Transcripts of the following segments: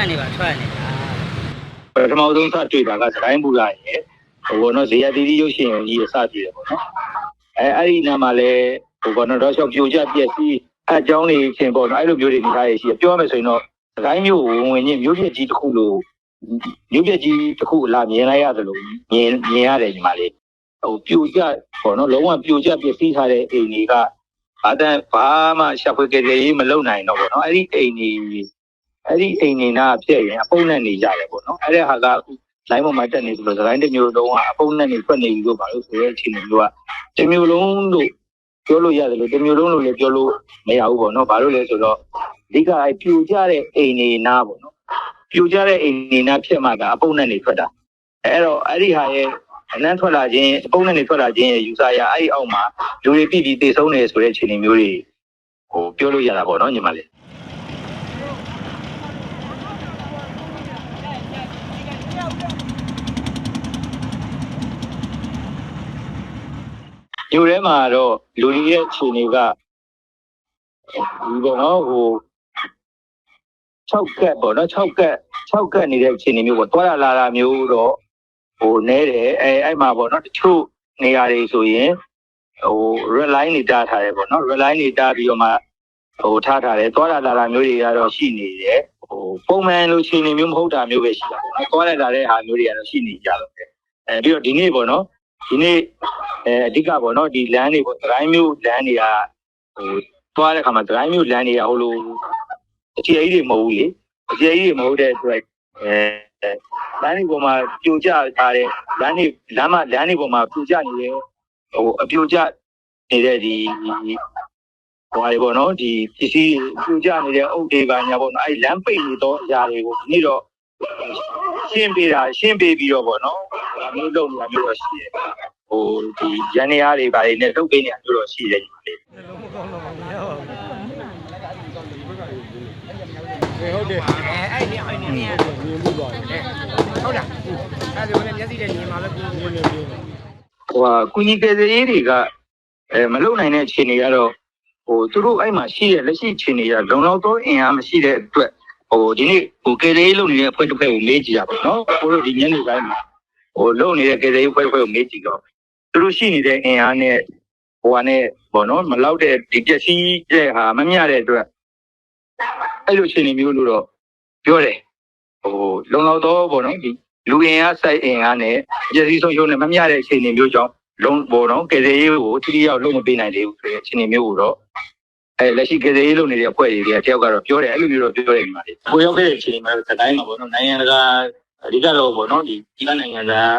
က်နေပါထွက်နေတာပထမဆုံးစတွေ့တာကစကိုင်းဘူလာရဲ့ဟိုဘောနော်ဇေယတီတီရုပ်ရှင်ကြီးစတွေ့တယ်ပေါ့နော်အဲအဲ့ဒီနာမှာလဲဟိုဘောနော်တော့ရှောက်ပြိုကျပြက်စီးအအကြောင်းလေးချင်းပေါ့နော်အဲ့လိုမျိုးတွေနေထားရရှိပြောရမယ်ဆိုရင်တော့စကိုင်းမျိုးဝင်ဝင်ချင်းမျိုးပြက်ကြီးတစ်ခုလို့မျိုးပြက်ကြီးတစ်ခုလာမြင်လိုက်ရတယ်လို့မြင်မြင်ရတယ်ဒီမှာလေဟိုပြိုကျပေါ့နော်လုံးဝပြိုကျပြက်စီးထားတဲ့အိမ်တွေကဘာတန်ဘာမှရှာဖွေကြတဲ့ရေးမလုံနိုင်တော့ပေါ့နော်အဲ့ဒီအိမ်ကြီး အဲ့ဒီအိမ်နေနာဖြစ်ရင်အပုံနဲ့နေကြတယ်ပေါ့နော်အဲ့ဒါဟာကအခုလိုင်းပေါ်မှာတက်နေသလိုသတိုင်းတစ်မျိုးလုံးကအပုံနဲ့နေဖွက်နေပြီလို့ပါလို့ဆိုရဲအခြေအနေမျိုးကတစ်မျိုးလုံးလို့ပြောလို့ရတယ်လို့တစ်မျိုးလုံးလို့လည်းပြောလို့မရဘူးပေါ့နော်ဘာလို့လဲဆိုတော့အဓိကအဲပြူကြတဲ့အိမ်နေနာပေါ့နော်ပြူကြတဲ့အိမ်နေနာဖြစ်မှကအပုံနဲ့နေထွက်တာအဲ့တော့အဲ့ဒီဟာရဲ့အနမ်းထွက်လာခြင်းအပုံနဲ့နေထွက်လာခြင်းရဲ့ယူဆရအဲ့ဒီအောက်မှာလူတွေပြည်ပြည်တည်ဆုံးနေဆိုတဲ့အခြေအနေမျိုးတွေဟိုပြောလို့ရတာပေါ့နော်ညီမလေး ယူထဲမှာတော့လူကြီးရဲ့အခြေအနေကဒီပေါ့နော်ဟို6ကက်ပေါ့နော်6ကက်6ကက်နေတဲ့အခြေအနေမျိုးပေါ့တွားလာလာတာမျိုးတော့ဟိုနဲတယ်အဲအဲ့မှာပေါ့နော်တချို့နေရာတွေဆိုရင်ဟို red line တွေတားထားတယ်ပေါ့နော် red line တွေတားပြီးတော့မှဟိုထားထားတယ်တွားလာလာတာမျိုးတွေကတော့ရှိနေတယ်ဟိုပုံမှန်လိုအခြေအနေမျိုးမဟုတ်တာမျိုးပဲရှိတာပေါ့နော်တွားလာလာတဲ့ဟာမျိုးတွေကတော့ရှိနေကြတော့တယ်အဲပြီးတော့ဒီနေ့ပေါ့နော်ဒီနေ့ အဲအဓိကပေါ့နော်ဒီလမ်းတွေပေါ့ဒတိုင်းမျိုးလမ်းတွေကဟိုသွားတဲ့ခါမှာဒတိုင်းမျိုးလမ်းတွေကဟိုလိုအခြေအကြီးတွေမဟုတ်ဘူးလေအခြေအကြီးတွေမဟုတ်တဲ့အတွက်အဲလမ်းတွေပေါ်မှာပြိုကျထားတဲ့လမ်းတွေလမ်းမလမ်းတွေပေါ်မှာပြိုကျနေတဲ့ဟိုအပြိုကျနေတဲ့ဒီဟိုဟာတွေပေါ့နော်ဒီပစ္စည်းတွေပြိုကျနေတဲ့အုပ်တွေပါညာပေါ့နော်အဲလမ်းပိတ်နေတော့အရာတွေကိုဒီနေ့တော့ရှင်းပေးတာရှင်းပေးပြီးတော့ပေါ့နော်ဒါမျိုးလုပ်နေတာမျိုးတော့ရှိတယ် ဟိုဒီရန်နေရတွေဘာတွေနဲ့တုတ်ပိနေရတို့တော့ရှိတယ်ညီမလေးလုံးမကောင်းတော့ဘူးမရပါဘူးဟုတ်တယ်အဲအဲ့ဒီအဲ့ဒီမြင်မြင်မှုပါတယ်ဟုတ်လားအဲ့ဒါလည်းမျက်စိနဲ့မြင်မှာပဲကိုမြင်နေမြင်ဟိုဟာကုညီကယ်ဆယ်ရေးတွေကအဲမလုံနိုင်တဲ့အခြေအနေကတော့ဟိုသူတို့အဲ့မှာရှိတဲ့လက်ရှိအခြေအနေကလုံလောက်သောအင်အားမရှိတဲ့အတွက်ဟိုဒီနေ့ဟိုကယ်ဆယ်ရေးလုပ်နေတဲ့အဖွဲ့တစ်ဖွဲ့ကိုမေးကြည့်ရပါတော့ကိုတို့ဒီညနေပိုင်းမှာဟိုလုံနေတဲ့ကယ်ဆယ်ရေးအဖွဲ့တစ်ဖွဲ့ကိုမေးကြည့်တော့ သူတို့ရှိနေတဲ့အင်အားနဲ့ဟိုဟာနဲ့ဘောနော်မလောက်တဲ့ဒီပျက်စီးတဲ့ဟာမမျှတဲ့အတွက်အဲ့လိုအခြေအနေမျိုးလို့တော့ပြောတယ်ဟိုလုံလောက်တော့ဗောနော်ဒီလူအင်အားစိုက်အင်အားနဲ့ပစ္စည်းဆုံးရှုံးနဲ့မမျှတဲ့အခြေအနေမျိုးကြောင့်လုံဗောနော်ကယ်ဆယ်ရေးကိုတိတိယောက်လုံးမပေးနိုင်သေးဘူးဆိုတဲ့အခြေအနေမျိုးကိုတော့အဲလက်ရှိကယ်ဆယ်ရေးလုပ်နေတဲ့အဖွဲ့တွေကတယောက်ကတော့ပြောတယ်အဲ့လိုမျိုးတော့ပြောတယ်ဒီမှာလေကိုရောက်ခဲ့တဲ့အခြေအနေမှာသတိုင်းမှာဗောနော်နိုင်ငံတကာအဓိကတော့ဗောနော်ဒီဒီကနိုင်ငံသား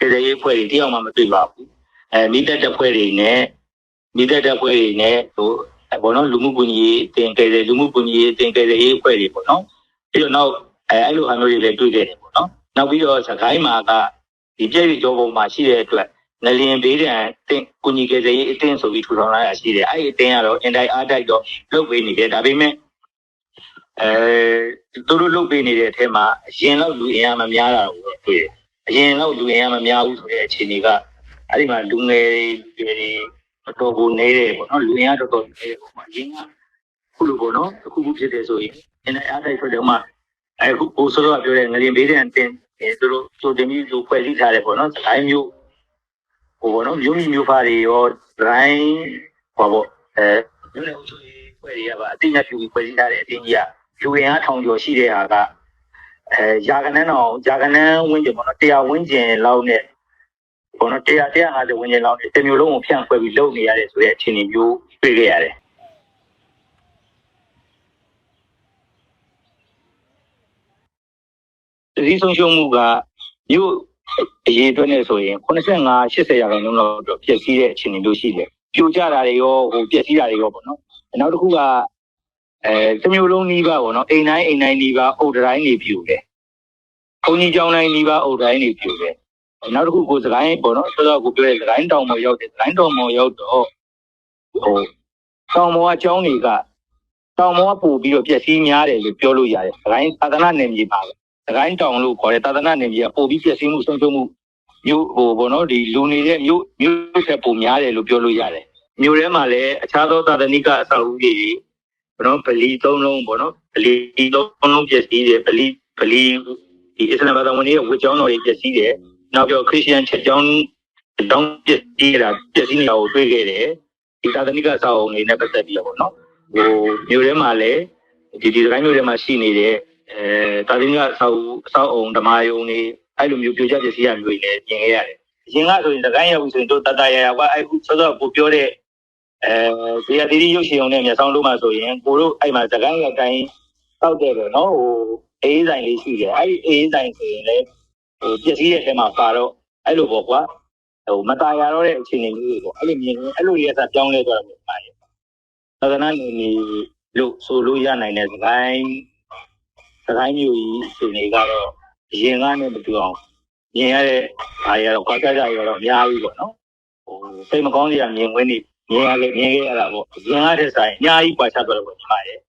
ကယ်ဆယ်ရေးအဖွဲ့တွေတယောက်မှမတွေ့ပါဘူး အဲမိသက်တဲ့အဖွဲ့တွေနဲ့မိသက်တဲ့အဖွဲ့တွေနဲ့ဟိုဗောနော်လူမှုကွန်ရက်အတင်ကယ်ဆယ်လူမှုကွန်ရက်အတင်ကယ်ဆယ်ရေးအဖွဲ့တွေဗောနော်ပြီးတော့နောက်အဲအဲ့လိုဟာမျိုးတွေလည်းတွေ့ခဲ့တယ်ပေါ့နော်။နောက်ပြီးတော့စကိုင်းမှာကဒီပြည့်ရကြောပုံမှာရှိတဲ့အတွက်ငလျင်ဘေးဒဏ်တင်ကုညီကယ်ဆယ်ရေးအတင်းဆိုပြီးထူထောင်လာတာရှိတယ်။အဲ့ဒီအတင်းကတော့အင်တိုင်းအားတိုက်တော့လုပ်ပေးနေတယ်။ဒါပေမဲ့အဲသူတို့လုပ်ပေးနေတဲ့အထက်မှာအရင်လောက်လူအင်အားမများတာကိုတွေ့တယ်။အရင်လောက်လူအင်အားမများဘူးဆိုတဲ့အခြေအနေက အဲ့ဒီမှာလူငယ်တွေတွေတော်တော်ကိုနေတယ်ပေါ့နော်။လူအင်အားတော်တော်နေတယ်ပေါ့။အရင်ကခုလိုပေါ့နော်။အခုခုဖြစ်တယ်ဆိုရင်အင်တိုင်းအားတိုက်ဆိုတော့မှအခုဘိုးစောကပြောတဲ့ငလျင်ဘေးတဲ့တင်အဲသူတို့သူတင်ပြီးသူဖွဲ့စည်းထားတယ်ပေါ့နော်။တိုင်းမျိုးဟိုပေါ့နော်မျိုးမျိုးဖားတွေရောတိုင်းဟောပေါ့အဲမျိုးနဲ့အုပ်ချုပ်ရေးဖွဲ့တွေကပါအတင်းရဖြူပြီးဖွဲ့စည်းထားတဲ့အတင်းကြီးကယူရင်အားထောင်ကျော်ရှိတဲ့ဟာကအဲယာကနန်းတော်ယာကနန်းဝင်းကျင်ပေါ့နော်တရားဝင်းကျင်လောက်နဲ့ ပေါ့နော်တရားတရား50ဝင်းကျင်လောက်နဲ့တစ်မျိုးလုံးကိုဖြန့်ဖွဲ့ပြီးလုပ်နေရတဲ့ဆိုတဲ့အခြေအနေမျိုးတွေ့ခဲ့ရတယ်တတိဆုံးရှုံးမှုကမြို့အရေးအတွက်နဲ့ဆိုရင်85 80ရာခိုင်နှုန်းလောက်တော့ပြည့်စည်တဲ့အခြေအနေမျိုးရှိတယ်။ပြိုကျတာတွေရောဟိုပြည့်စည်တာတွေရောပေါ့နော်။နောက်တစ်ခုကအဲတစ်မျိုးလုံးနီးပါးပေါ့နော်။အိမ်တိုင်းအိမ်တိုင်းနီးပါးအုတ်တိုင်းနေပြိုတယ်။ခုံကြီးကျောင်းတိုင်းနီးပါးအုတ်တိုင်းနေပြိုတယ်။ နောက်တစ်ခုကိုစကိုင်းပေါ့နော်။ဆိုတော့ကိုပြောတဲ့စကိုင်းတောင်ပေါ်ရောက်တယ်။စကိုင်းတောင်ပေါ်ရောက်တော့ဟိုတောင်ပေါ်ကကျောင်းတွေကတောင်ပေါ်ကပို့ပြီးတော့ပြည့်စည်များတယ်လို့ပြောလို့ရတယ်။စကိုင်းသာသနာနယ်မြေပါပဲသခိုင်းတောင်လို့ခေါ်တဲ့သာသနာ့နယ်မြေကပို့ပြီးပြည့်စည်မှုဆုံးရှုံးမှုမျိုးဟိုဘောနော်ဒီလူနေတဲ့မျိုးမျိုးဆက်ပုံများတယ်လို့ပြောလို့ရတယ်မျိုးထဲမှာလည်းအခြားသောသာသနိကအဆောက်အဦတွေဘောနော်ဗလီသုံးလုံးဘောနော်ဗလီသုံးလုံးပြည့်စည်တယ်ဗလီဗလီဒီအစ္စလာမ်ဘာသာဝင်တွေရဲ့ဝတ်ကြောင်းတော်တွေပျက်စီးတယ် နောက်ပြီးတော့ခရစ်ယာန်ချက်ကြောင်းတောင်းပျက်စီးတာပျက်စီးနေတာကိုတွေ့ခဲ့တယ်ဒီသာသနိကစာအုံတွေနဲ့ပတ်သက်ပြီးတော့ပေါ့နော်ဟိုမြို့ထဲမှာလည်းဒီဒီတိုင်းမြို့ထဲမှာရှိနေတဲ့အဲသာသနိကစာအုံစာအုံဓမ္မယုံတွေအဲ့လိုမျိုးပြိုကျပျက်စီးရမျိုးတွေလည်းပြင်ခဲ့ရတယ်အရင်ကဆိုရင်တကိုင်းရောက်ပြီဆိုရင်တို့တတရရကအဲ့ခုစောစောကိုပြောတဲ့အဲဇေယတိတိရုပ်ရှင်ုံနဲ့မျက်စောင်းလို့မှဆိုရင်ကိုတို့အဲ့မှာတကိုင်းရောက်တိုင်းတောက်တဲ့ပဲနော်ဟိုအေးဆိုင်လေးရှိတယ်အဲ့ဒီအေးဆိုင်ဆိုရင်လည်း ဟိုပျက်စီးတဲ့အထဲမှာပါတော့အဲ့လိုပေါ့ကွာဟိုမตายရတော့တဲ့အခြေအနေမျိုးတွေပေါ့အဲ့လိုမြင်အဲ့လိုရဲ့အစားပြောင်းလဲသွားတာမျိုးပါရဲ့သာသနာ့နေနေလို့ဆိုလို့ရနိုင်တဲ့စကိုင်းစကိုင်းမျိုးကြီးအခြေအနေကတော့အရင်ကနဲ့မတူအောင်မြင်ရတဲ့အားရတော့ခွာကြကြရတော့အများကြီးပေါ့နော်ဟိုစိတ်မကောင်းစရာမြင်ခွင့်နေမြင်ရလေမြင်ခဲ့ရတာပေါ့အရင်ကတည်းကဆိုင်အများကြီးပွာချသွားတယ်ပေါ့ညီမရဲ့